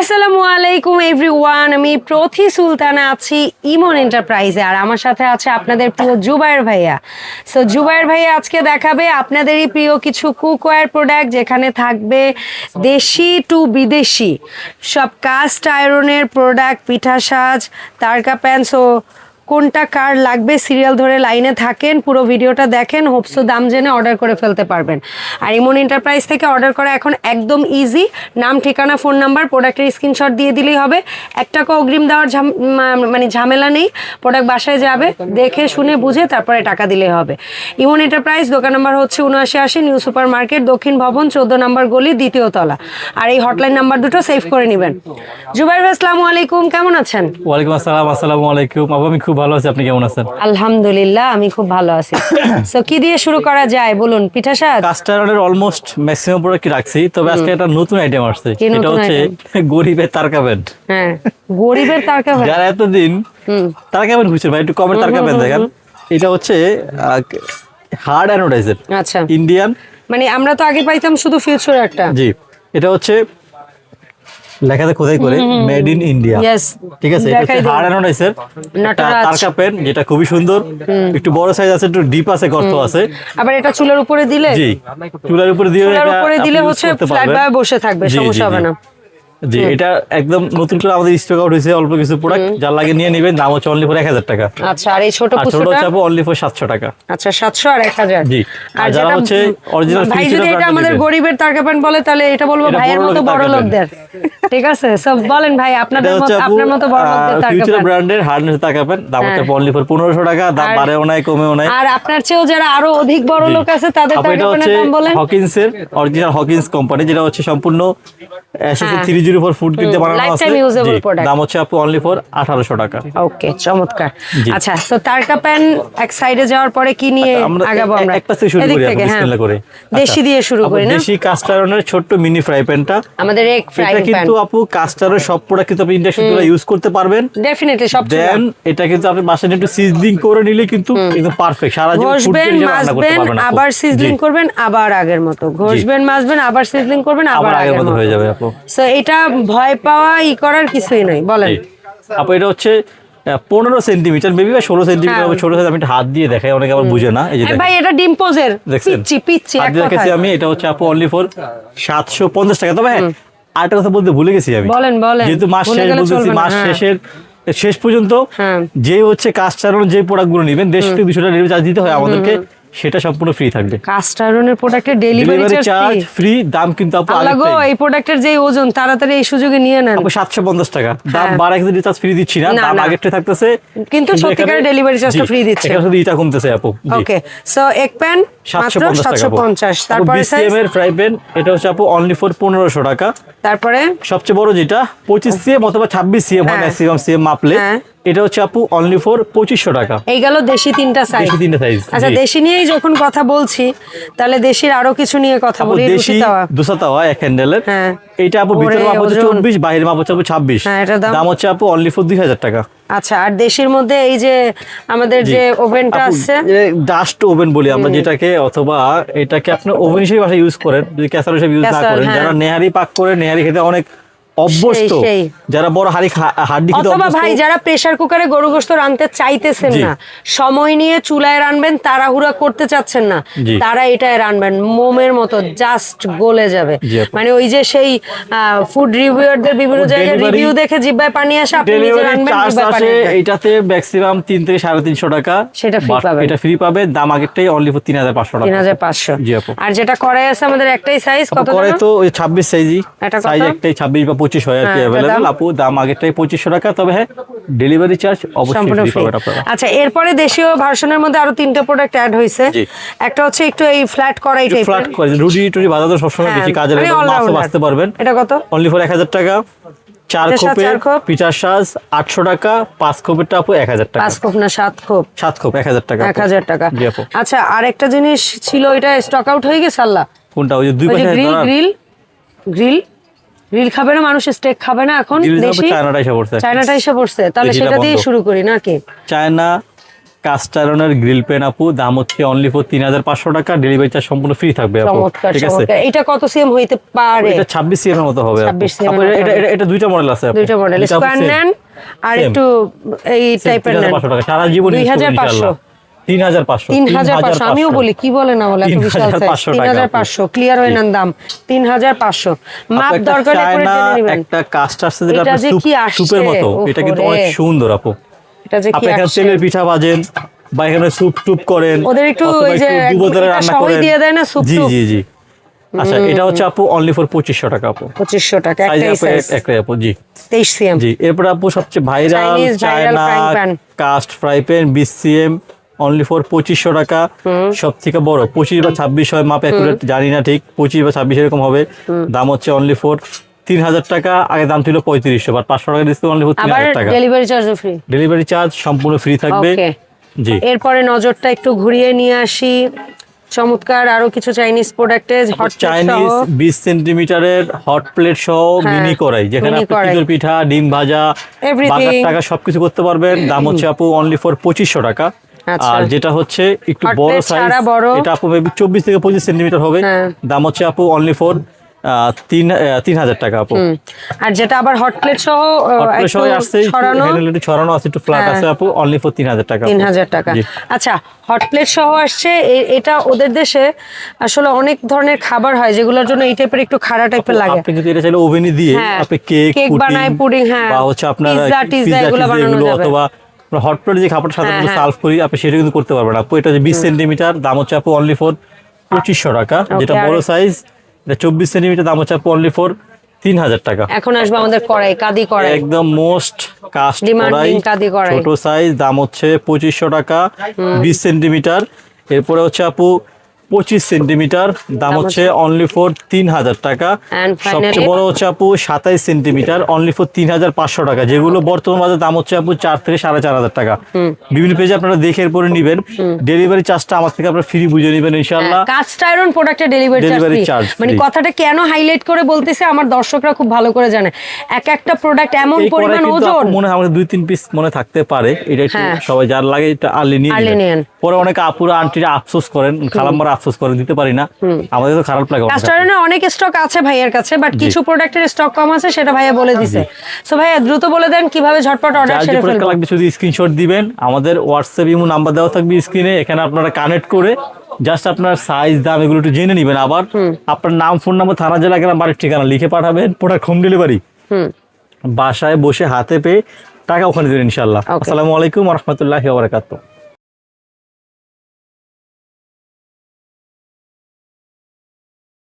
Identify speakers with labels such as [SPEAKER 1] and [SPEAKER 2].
[SPEAKER 1] আসসালামু আলাইকুম এভরিওয়ান আমি প্রথি সুলতানা আছি ইমন এন্টারপ্রাইজে আর আমার সাথে আছে আপনাদের প্রিয় জুবায়ের ভাইয়া। সো জুবায়ের ভাইয়া আজকে দেখাবে আপনাদেরই প্রিয় কিছু কুকওয়্যার প্রোডাক্ট যেখানে থাকবে দেশি টু বিদেশি। সব কাস্ট আয়রনের প্রোডাক্ট পিঠা সাজ, তারকা প্যান্টস ও কোনটা কার লাগবে সিরিয়াল ধরে লাইনে থাকেন, পুরো ভিডিওটা দেখেন হোপসো দাম জেনে অর্ডার করে ফেলতে পারবেন। আর ইমন এন্টারপ্রাইজ থেকে অর্ডার করা এখন একদম ইজি নাম, ঠিকানা ফোন নাম্বার প্রোডাক্টের স্ক্রিনশট দিয়ে দিলেই হবে। এক অগ্রিম দেওয়ার মানে ঝামেলা নেই প্রোডাক্ট বাসায় যাবে, দেখে, শুনে, বুঝে, তারপরে টাকা দিলেই হবে। ইমন এন্টারপ্রাইজ দোকান নাম্বার হচ্ছে উনআশি আশি নিউ সুপার মার্কেট দক্ষিণ ভবন, চোদ্দ নম্বর গলি, দ্বিতীয় তলা। আর এই হটলাইন নাম্বার দুটো সেভ করে নেবেন। জুবাইর আসসালামু আলাইকুম, কেমন আছেন?
[SPEAKER 2] ওয়ালাইকুম আসসালাম, আসসালামু আলাইকুম। আমি খুব ভালো আছি আপনি কেমন আছেন?
[SPEAKER 1] আলহামদুলিল্লাহ আমি খুব ভালো আছি। সো কি দিয়ে শুরু করা যায় বলুন পিঠা সাজ?
[SPEAKER 2] কাস্টার্ডের অলমোস্ট ম্যাক্সিমাম প্রোডাক্ট রাখছি? তবে আজকে একটা নতুন আইটেম আসছে। এটা হচ্ছে গরিবের তারকা ব্যান্ড
[SPEAKER 1] হ্যাঁ গরিবের তারকা ভাই
[SPEAKER 2] যারা এতদিন তারকা ব্যান্ড খুঁজছেন ভাই একটু কমেন্ট তারকা ব্যান্ড দেখেন। এটা হচ্ছে হার্ড অ্যানোডাইজার
[SPEAKER 1] আচ্ছা।
[SPEAKER 2] ইন্ডিয়ান
[SPEAKER 1] মানে আমরা তো আগে পাইতাম শুধু ফিউচার একটা।
[SPEAKER 2] জি। এটা হচ্ছে লেখাতে খোদাই করে মেড ইন ইন্ডিয়া ঠিক আছে এটা হচ্ছে হার্ড অ্যানোডাইজার তারকা পেন যেটা খুবই সুন্দর। একটু বড় সাইজ আছে একটু ডিপ আছে গর্ত আছে।
[SPEAKER 1] আবার এটা চুলার উপরে দিলে?
[SPEAKER 2] জি। চুলার উপরে দিলে
[SPEAKER 1] চুলের উপরে দিলে হচ্ছে ফ্ল্যাট বসে থাকবে সমস্যা হবে না।
[SPEAKER 2] জি এটা একদম নতুন করে আমাদের স্টক আউট হয়েছে অল্প কিছু প্রোডাক্ট যার লাগে নিয়ে নেবেন দাম হচ্ছে অনলি ফর 1000 টাকা।
[SPEAKER 1] আচ্ছা আর এই ছোট
[SPEAKER 2] ছোট অনলি ফর 700 টাকা।
[SPEAKER 1] আচ্ছা 700 আর 1000
[SPEAKER 2] জি আর যারা হচ্ছে অরিজিনাল
[SPEAKER 1] ভাই যদি এটা আমাদের গরিবের বলে তাহলে এটা বলব ভাইয়ের মতো বড় লোকদের ঠিক আছে? সব বলেন ভাই আপনাদের মতো আপনার মতো বড় লোকদের
[SPEAKER 2] ফিউচার ব্র্যান্ডের দাম হচ্ছে অনলি ফর 1500 টাকা দাম কমেও নাই।
[SPEAKER 1] আর আপনার চেয়েও যারা আরও অধিক বড় লোক আছে তাদের দাম বলেন।
[SPEAKER 2] হকিন্সের অরিজিনাল হকিন্স কোম্পানি যেটা হচ্ছে সম্পূর্ণ হ্যাঁ। এসএসসি 3 ইউজের উপর ফুড কিনতে বানানো আছে।
[SPEAKER 1] লাইফটাইম
[SPEAKER 2] ইউজেবল
[SPEAKER 1] প্রোডাক্ট
[SPEAKER 2] দাম হচ্ছে আপু অনলি ফর 1800 টাকা।
[SPEAKER 1] ওকে চমৎকার। আচ্ছা তো তারকা প্যান এক সাইডে যাওয়ার পরে কি নিয়ে
[SPEAKER 2] আচ্ছা,
[SPEAKER 1] আগাবো আমরা?
[SPEAKER 2] এক পাশে শুরু করি
[SPEAKER 1] হ্যাঁ।
[SPEAKER 2] বিসমিল্লাহ করে।
[SPEAKER 1] দেশি
[SPEAKER 2] আচ্ছা,
[SPEAKER 1] দিয়ে শুরু করি না?
[SPEAKER 2] দেশি কাস্ট আয়রনের ছোট মিনি ফ্রাই প্যানটা
[SPEAKER 1] আমাদের এক ফ্রাই প্যান
[SPEAKER 2] কিন্তু আপু কাস্ট আয়রনের সব প্রোডাক্ট কিন্তু আপনি ইন্ডাকশন দ্বারা ইউজ করতে পারবেন।
[SPEAKER 1] ডেফিনেটলি সব
[SPEAKER 2] দেন এটা কিন্তু আপনি মাসে একটু সিজলিং করে নিলে কিন্তু কিন্তু পারফেক্ট সারা জীবন ফুড গ্রেড রান্না করতে পারবেন
[SPEAKER 1] আবার সিজলিং করবেন আবার আগের মতো। ঘষবেন মাজবেন আবার সিজলিং করবেন আবার
[SPEAKER 2] আগের মতো হয়ে যাবে আপু।
[SPEAKER 1] সো এটা ভয় পাওয়া ই করার কিছুই নাই বলেন
[SPEAKER 2] আপু এটা হচ্ছে পনেরো সেন্টিমিটার মেবি বা ষোলো সেন্টিমিটার
[SPEAKER 1] হ্যাঁ।
[SPEAKER 2] ছোট সাইজ আমি হাত দিয়ে দেখাই অনেকে আবার বুঝে না এই যে
[SPEAKER 1] ভাই এটা ডিম্পোজের
[SPEAKER 2] দেখছেন
[SPEAKER 1] পিচ্ছি পিচ্ছি
[SPEAKER 2] হাত দিয়ে
[SPEAKER 1] কথায়।
[SPEAKER 2] আমি এটা হচ্ছে আপু অনলি ফর সাতশো পঞ্চাশ টাকা তবে হ্যাঁ আরেকটা কথা বলতে ভুলে গেছি আমি
[SPEAKER 1] বলেন, বলেন।
[SPEAKER 2] যেহেতু মাস শেষ বলতেছি মাস
[SPEAKER 1] হ্যাঁ।
[SPEAKER 2] শেষের শেষ পর্যন্ত
[SPEAKER 1] হ্যাঁ।
[SPEAKER 2] যে হচ্ছে কাজ চালানোর যে প্রোডাক্টগুলো নেবেন দেশ থেকে দুশো টাকা চার্জ দিতে হয় আমাদেরকে সেটা সম্পূর্ণ ফ্রি থাকবে।
[SPEAKER 1] কাস্ট আয়রনের প্রোডাক্টের ডেলিভারি চার্জ
[SPEAKER 2] ফ্রি দাম কিন্তু আপু আলাদা
[SPEAKER 1] এই প্রোডাক্টের যে ওজন তাড়াতাড়ি এই সুযোগে নিয়ে নেন।
[SPEAKER 2] আপু সাতশো পঞ্চাশ টাকা। দাম
[SPEAKER 1] বাড়াই
[SPEAKER 2] বাড়া কিন্তু রিচার্জ ফ্রি দিচ্ছি না দাম
[SPEAKER 1] আগেতে
[SPEAKER 2] আগেরটা থাকতেছে।
[SPEAKER 1] কিন্তু সত্যিকারের ডেলিভারি
[SPEAKER 2] চার্জটা
[SPEAKER 1] ফ্রি দিচ্ছে।
[SPEAKER 2] এটা শুধু এটা কমতেছে আপু।
[SPEAKER 1] ওকে সো এক প্যান মাত্র
[SPEAKER 2] 750 টাকা
[SPEAKER 1] তারপরে
[SPEAKER 2] BCM এর ফ্রাই প্যান এটা হচ্ছে আপু অনলি ফর পনেরোশো টাকা।
[SPEAKER 1] তারপরে?
[SPEAKER 2] সবচেয়ে বড় যেটা পঁচিশ সিএম অথবা সিএম হয়
[SPEAKER 1] হ্যাঁ।
[SPEAKER 2] ম্যাক্সিমাম সিএম মাপলে। এটা হচ্ছে আপু অনলি ফর টাকা।
[SPEAKER 1] এই গেল দেশি তিনটা সাইজ
[SPEAKER 2] দেশি তিনটা size,
[SPEAKER 1] আচ্ছা দেশি নিয়েই যখন কথা বলছি তাহলে দেশির আরও কিছু নিয়ে কথা বলি
[SPEAKER 2] দেশি
[SPEAKER 1] তাওয়া।
[SPEAKER 2] তাওয়া এক হ্যান্ডেলের
[SPEAKER 1] হ্যাঁ।
[SPEAKER 2] এইটা আপু ভিতরে মাপ হচ্ছে মাপ হচ্ছে আপু ছাব্বিশ।
[SPEAKER 1] হ্যাঁ, এটার দাম?
[SPEAKER 2] দাম হচ্ছে আপু অনলি ফর দুই হাজার টাকা।
[SPEAKER 1] আচ্ছা আর দেশের মধ্যে এই যে আমাদের যে ওভেনটা আছে?
[SPEAKER 2] ডাস্ট ওভেন বলি আমরা যেটাকে অথবা এটাকে আপনি ওভেন হিসেবে ইউজ করেন যদি ক্যাসার হিসেবে ইউজ না করেন
[SPEAKER 1] হ্যাঁ।
[SPEAKER 2] যারা নেহারি পাক করে নেহারি খেতে অনেক অভ্যস্ত। যারা বড় হাড়ি খেতে
[SPEAKER 1] অথবা ভাই যারা প্রেসার কুকারে গরু গোস্ত রাঁধতে চাইতেছেন না সময় নিয়ে চুলায় রানবেন তাড়াহুড়া করতে চাচ্ছেন না তারা এটাই রানবেন মোমের মতো জাস্ট গলে যাবে। মানে ওই যে সেই ফুড রিভিউয়ারদের বিভিন্ন জায়গায় রিভিউ দেখে জিব্বায় পানি আসে আপনি নিজে রানবেন।
[SPEAKER 2] এটাতে ম্যাক্সিমাম তিন থেকে সাড়ে তিনশো টাকা।
[SPEAKER 1] সেটা
[SPEAKER 2] But
[SPEAKER 1] পাবেন।
[SPEAKER 2] এটা ফ্রি পাবে দাম আগেরটাই অনলি ফর তিন হাজার পাঁচশো
[SPEAKER 1] তিন
[SPEAKER 2] টাকা
[SPEAKER 1] হাজার পাঁচশো।
[SPEAKER 2] জি আপু।
[SPEAKER 1] আর যেটা করাই আছে আমাদের একটাই সাইজ কত
[SPEAKER 2] করে তো ওই ছাব্বিশ সাইজই
[SPEAKER 1] এটা
[SPEAKER 2] সাইজ একটাই ছাব্বিশ বা পঁচিশ হয় আর কি
[SPEAKER 1] হ্যাঁ,
[SPEAKER 2] অ্যাভেলেবেল আপু দাম আগেরটাই পঁচিশশো টাকা তবে হ্যাঁ ডেলিভারি চার্জ অবশ্যই। পাবেন আপনারা।
[SPEAKER 1] আচ্ছা এরপরে দেশীয় ভার্সনের মধ্যে আরও তিনটে প্রোডাক্ট অ্যাড হয়েছে। একটা হচ্ছে একটু এই ফ্ল্যাট করাই টাইপের
[SPEAKER 2] ফ্ল্যাট করে রুটি টুটি বাজাতে সবসময় বেশি কাজে লাগে
[SPEAKER 1] মানে
[SPEAKER 2] মাছও বাঁচতে পারবেন।
[SPEAKER 1] এটা কত?
[SPEAKER 2] অনলি ফর এক হাজার টাকা। চার
[SPEAKER 1] পিঠার সাজ
[SPEAKER 2] খোপ। পিঠার সাজ আটশো টাকা পাঁচ খোপেরটা আপু এক হাজার টাকা।
[SPEAKER 1] পাঁচ খোপ না সাত খোপ।
[SPEAKER 2] সাত খোপ এক হাজার টাকা
[SPEAKER 1] এক হাজার টাকা। আচ্ছা আর একটা জিনিস ছিল ওইটা স্টক আউট হয়ে গেছে আল্লাহ?
[SPEAKER 2] কোনটা? ওই যে দুই পাশে
[SPEAKER 1] গ্রিল গ্রিল গ্রিল গ্রিল খাবে না মানুষ স্টেক খাবে না এখন দেশি।
[SPEAKER 2] চায়নাটা এসে পড়ছে।
[SPEAKER 1] চায়নাটা এসে পড়ছে। তাহলে সেটা দিয়ে শুরু করি নাকি?
[SPEAKER 2] চায়না কাস্ট আয়রনের গ্রিল পেন আপু দাম হচ্ছে অনলি ফর তিন হাজার পাঁচশো টাকা ডেলিভারি চার্জ সম্পূর্ণ ফ্রি থাকবে আপু। ঠিক আছে?
[SPEAKER 1] এটা কত সিএম হইতে পারে?
[SPEAKER 2] এটা ছাব্বিশ সিএম এর মতো হবে আপু।
[SPEAKER 1] 26 cm
[SPEAKER 2] এটা- এটা- এটা দুইটা মডেল আছে আপু।
[SPEAKER 1] দুইটা মডেল স্কোয়ার নেন আর একটু এই টাইপের নেন
[SPEAKER 2] 3500 টাকা। সারা জীবন
[SPEAKER 1] দুই হাজার পাঁচশো।
[SPEAKER 2] তিন হাজার পাঁচশো।
[SPEAKER 1] তিন হাজার পাঁচশো। আমিও বলি কি বলে না এত বিশাল
[SPEAKER 2] 3500
[SPEAKER 1] তিন
[SPEAKER 2] টাকা
[SPEAKER 1] হাজার
[SPEAKER 2] আপু।
[SPEAKER 1] পাঁচশো ক্লিয়ার নেন দাম। তিন হাজার পাঁচশো। মাপ দরকার করে জেনে নেবেন।
[SPEAKER 2] একটা কাস্ট আসছে যেটা
[SPEAKER 1] এটা
[SPEAKER 2] আপনার
[SPEAKER 1] যে
[SPEAKER 2] স্যুপ-
[SPEAKER 1] কি আসছে,
[SPEAKER 2] স্যুপের মতো। এটা কিন্তু অনেক সুন্দর আপু।
[SPEAKER 1] এটা যে কি
[SPEAKER 2] আপনি তেলের পিঠা ভাজেন বা এখানে স্যুপ টুপ করেন
[SPEAKER 1] ওদের একটু ওই যে
[SPEAKER 2] একটু ডুবো তেলে
[SPEAKER 1] এটা
[SPEAKER 2] রান্না করেন।
[SPEAKER 1] দিয়ে দেয় না, স্যুপ
[SPEAKER 2] জি জি জি। আচ্ছা এটা হচ্ছে আপু অনলি ফর পঁচিশশো টাকা আপু।
[SPEAKER 1] টাকা
[SPEAKER 2] সাইজ
[SPEAKER 1] একটাই সাইজ
[SPEAKER 2] একটাই আপু জি।
[SPEAKER 1] তেইশ সিএম।
[SPEAKER 2] জি এরপর আপু সবচেয়ে viral China cast fry pan বিশ সিএম অনলি ফর পঁচিশশো টাকা। সব থেকে বড় পঁচিশ বা ছাব্বিশ হয় মাপ অ্যাকুরেট জানি না ঠিক। পঁচিশ বা ছাব্বিশ এরকম হবে। দাম হচ্ছে অনলি ফর তিন হাজার টাকা আগে দাম ছিল পঁয়ত্রিশশো বাট পাঁচশো টাকা ডিসকাউন্ট অনলি ফর তিন হাজার টাকা।
[SPEAKER 1] ডেলিভারি চার্জও ফ্রি
[SPEAKER 2] ডেলিভারি চার্জ সম্পূর্ণ ফ্রি থাকবে। জি।
[SPEAKER 1] এরপরে নজরটা একটু ঘুরিয়ে নিয়ে আসি। চমৎকার আরও কিছু চাইনিজ প্রোডাক্টে হট
[SPEAKER 2] চাইনিজ বিশ সেন্টিমিটারের হট প্লেট সহ
[SPEAKER 1] হ্যাঁ,
[SPEAKER 2] মিনি কড়াই যেখানে
[SPEAKER 1] mini
[SPEAKER 2] আপনি। পিঠা ডিম ভাজা. বাজার টাকা সবকিছু করতে পারবেন। দাম হচ্ছে আপু অনলি ফর পঁচিশশো টাকা। আর যেটা হচ্ছে একটু বড় সাইজ এটা আপু মেবি চব্বিশ থেকে পঁচিশ সেন্টিমিটার হবে
[SPEAKER 1] হ্যাঁ।
[SPEAKER 2] দাম হচ্ছে আপু অনলি ফর তিন তিন হাজার টাকা আপু
[SPEAKER 1] আর যেটা আবার হট প্লেট সহ
[SPEAKER 2] সহ আসছে
[SPEAKER 1] ছড়ানো
[SPEAKER 2] আছে একটু ফ্ল্যাট
[SPEAKER 1] হ্যাঁ।
[SPEAKER 2] আছে আপু অনলি ফর তিন হাজার টাকা
[SPEAKER 1] তিন। হাজার টাকা আচ্ছা হট প্লেট সহ আসছে এটা ওদের দেশে আসলে অনেক ধরনের খাবার হয় যেগুলোর জন্য এই টাইপের একটু খাড়া টাইপের লাগে
[SPEAKER 2] আপনি কিন্তু এটা চাইলে ওভেনে দিয়ে
[SPEAKER 1] হ্যাঁ।
[SPEAKER 2] আপনি কেক
[SPEAKER 1] কেক বানায়, পুডিং, হ্যাঁ।
[SPEAKER 2] বা হচ্ছে আপনার
[SPEAKER 1] পিৎজা টিৎজা এগুলো বানানো যাবে।
[SPEAKER 2] অথবা হট প্লেট যে খাবারটা সাধারণত
[SPEAKER 1] হ্যাঁ,
[SPEAKER 2] সার্ভ করি আপনি সেটা কিন্তু করতে পারবেন আপু এটা যে বিশ সেন্টিমিটার দাম হচ্ছে আপু অনলি ফোর পঁচিশশো টাকা। যেটা বড় সাইজ এটা চব্বিশ সেন্টিমিটার দাম হচ্ছে আপু অনলি ফোর তিন হাজার টাকা।
[SPEAKER 1] এখন আসবে আমাদের কড়াই কাদি কড়াই।
[SPEAKER 2] একদম মোস্ট কাস্ট কড়াই
[SPEAKER 1] কাদি কড়াই।
[SPEAKER 2] ছোট সাইজ দাম হচ্ছে পঁচিশশো টাকা বিশ সেন্টিমিটার। এরপরে হচ্ছে আপু পঁচিশ সেন্টিমিটার দাম হচ্ছে অনলি ফর তিন হাজার টাকা। সবচেয়ে বড় হচ্ছে আপু সাতাইশ সেন্টিমিটার অনলি ফর তিন হাজার পাঁচশো টাকা। যেগুলো বর্তমান বাজার দাম হচ্ছে আপু চার থেকে সাড়ে চার হাজার টাকা। বিভিন্ন পেজে আপনারা দেখে এরপরে নিবেন। ডেলিভারি চার্জটা আমার থেকে আপনারা ফ্রি বুঝে নেবেন ইনশাল্লাহ
[SPEAKER 1] কাস্ট আয়রন প্রোডাক্টের ডেলিভারি চার্জ মানে কথাটা কেন হাইলাইট করে বলতেছে আমার দর্শকরা খুব ভালো করে জানে। এক একটা প্রোডাক্ট এমন পরিমাণ ওজন।
[SPEAKER 2] মনে হয় আমাদের দুই তিন পিস মনে থাকতে পারে। এটা একটু
[SPEAKER 1] হ্যাঁ।
[SPEAKER 2] সবাই যার লাগে এটা আর্লি নিয়ে পরে অনেক আপুরা আন্টিরা আফসোস করেন খালাম্মারা আফসোস করেন দিতে পারি না। আমাদের তো খারাপ লাগে অনেক।
[SPEAKER 1] কাস্ট
[SPEAKER 2] আপু।
[SPEAKER 1] আয়রনের অনেক স্টক আছে ভাইয়ের কাছে বাট কিছু প্রোডাক্টের স্টক কম আছে সেটা ভাইয়া বলে দিছে। সো ভাইয়া দ্রুত বলে দেন কীভাবে ঝটপট অর্ডার সেরে
[SPEAKER 2] প্রোডাক্ট
[SPEAKER 1] ফেলব।
[SPEAKER 2] লাগবে শুধু স্ক্রিনশট দিবেন। আমাদের হোয়াটসঅ্যাপ ইমো নাম্বার দেওয়া থাকবে স্ক্রিনে এখানে আপনারা কানেক্ট করে জাস্ট আপনার সাইজ দাম এগুলো একটু জেনে নেবেন। আবার আপনার নাম ফোন নাম্বার থানা জেলা গ্রাম বাড়ির ঠিকানা লিখে পাঠাবেন। Product home. ডেলিভারি বাসায় বসে হাতে পেয়ে টাকা ওখানে দেবেন ইনশাল্লাহ আসসালামু আলাইকুম রহমতুল্লাহ বারাকাতুহ।